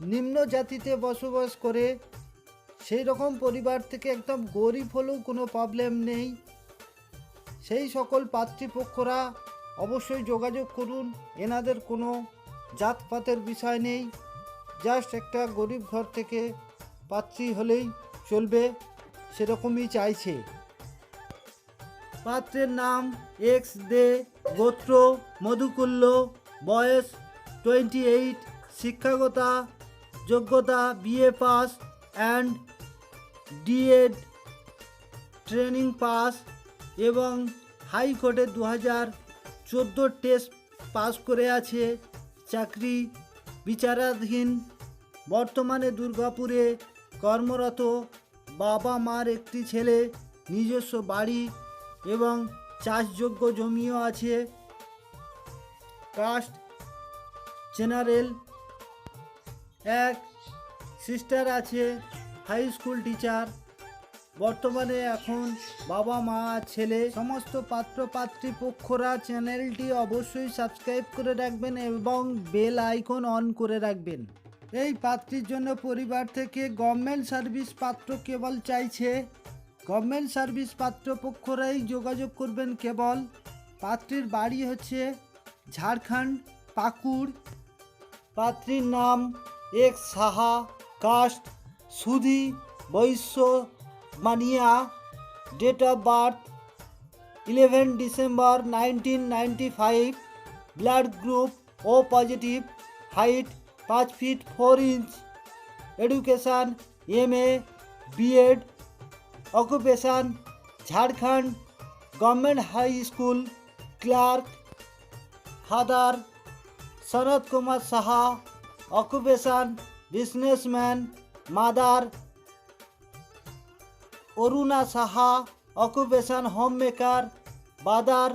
নিম্ন জাতিতে বসবাস করে, সেই রকম পরিবার থেকে একদম গরিব হলেও কোনো প্রবলেম নেই। সেই সকল পাত্রীপক্ষরা অবশ্যই যোগাযোগ করুন, এনাদের কোনো জাতপাতের বিষয় নেই। জাস্ট একটা গরিব ঘর থেকে পাত্রী হলেই চলবে, সেরকমই চাইছে। পাত্রের নাম এক্স দে গোত্র মধুকুল্য বয়স টোয়েন্টি এইট শিক্ষাগতা যোগ্যতা BA pass and DEd training pass এবং হাইকোর্টে দু হাজার চোদ্দ টেস্ট পাস করে আছে চাকরি বিচারাধীন। বর্তমানে দুর্গাপুরে কর্মরত বাবা মার একটি ছেলে, নিজস্ব বাড়ি এবং চাষযোগ্য জমিও আছে। কাস্ট জেনারেল এক সিস্টার আছে হাই স্কুল টিচার বর্তমানে এখন বাবা, মা, ছেলে, সমস্ত পাত্র পাত্রী পক্ষরা চ্যানেলটি অবশ্যই সাবস্ক্রাইব করে রাখবেন এবং বেল আইকন অন করে রাখবেন। এই পাত্রীর জন্য পরিবার থেকে গভর্নমেন্ট সার্ভিস পাত্র কেবল চাইছে। গভর্নমেন্ট সার্ভিস পাত্র পক্ষরাই যোগাযোগ করবেন কেবল। পাত্রীর বাড়ি হচ্ছে ঝাড়খণ্ড, পাকুড়। পাত্রীর নাম এক্স সাহা কাস্ট সুধি বৈশ্য মানিয়া date of birth eleven December nineteen ninety five blood group O positive height পাঁচ feet four inch education M A BEd occupation Jharkhand government high school clerk father Sharat Kumar Saha occupation, businessman, mother, Aruna Saha, occupation home maker brother,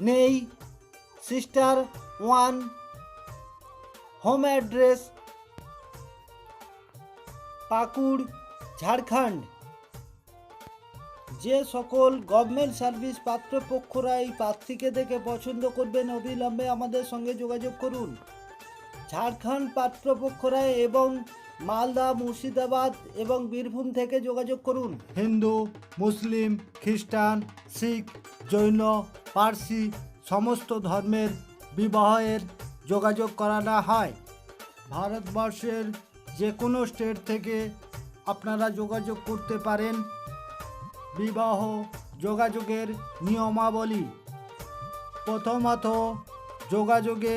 নেই, sister one, home address, Pakur, Jharkhand. যে সকল government service পাত্রপক্ষরা এই প্রার্থীকে দেখে পছন্দ করবেন, অবিলম্বে আমাদের সঙ্গে যোগাযোগ করুন। ঝাড়খণ্ড পাত্রপক্ষরা এবং মালদা, মুর্শিদাবাদ এবং বীরভূম থেকে যোগাযোগ করুন। হিন্দু, মুসলিম, খ্রিস্টান, শিখ, জৈন, পার্সি সমস্ত ধর্মের বিবাহের যোগাযোগ করানো হয়। ভারতবর্ষের যে কোনো স্টেট থেকে আপনারা যোগাযোগ করতে পারেন। বিবাহ যোগাযোগের নিয়মাবলী। প্রথমত যোগাযোগে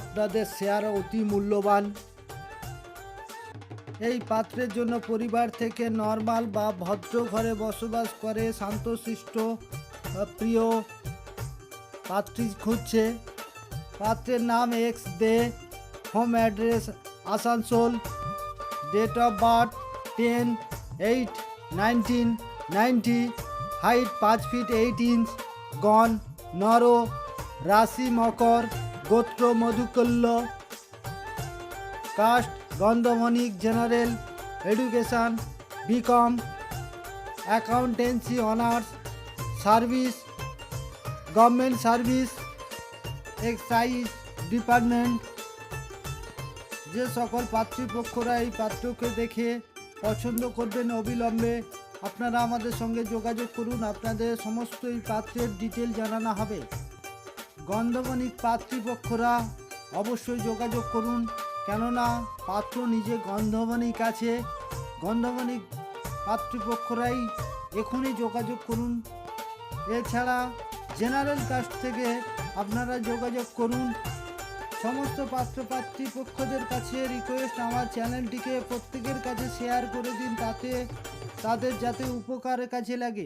আপনাদের শেয়ার অতি মূল্যবান। এই পাত্রের জন্য পরিবার থেকে নর্মাল বা ভদ্র ঘরে বসবাস করে শান্তশিষ্ট, প্রিয় পাত্রী খুঁজছে। পাত্রের নাম X Dey, home address Asansol, date of birth ten eight nineteen ninety, height পাঁচ ফিট এইট ইঞ্চ গন নর, রাশি মকর। গোত্র মধুকল্য। Caste গন্ধমণিক general education, BCom, accountancy honours, service, government service, excise department. যে সকল পাত্রীপক্ষরা এই পাত্রকে দেখে পছন্দ করবেন অবিলম্বে, আপনারা আমাদের সঙ্গে যোগাযোগ করুন। আপনাদের সমস্ত এই পাত্রের ডিটেল জানানো হবে। গন্ধবণিক পাত্রীপক্ষরা অবশ্যই যোগাযোগ করুন, কেননা পাত্র নিজে গন্ধবণিক আছে। গন্ধবণিক পাত্রীপক্ষরাই এখনই যোগাযোগ করুন। এছাড়া জেনারেল কাস্ট থেকে আপনারা যোগাযোগ করুন। সমস্ত পাত্রপাত্রী পক্ষদের কাছে রিকোয়েস্ট আমার চ্যানেলটিকে প্রত্যেকের কাছে শেয়ার করে দিন, তাতে তাদের যাতে উপকারের কাছে লাগে।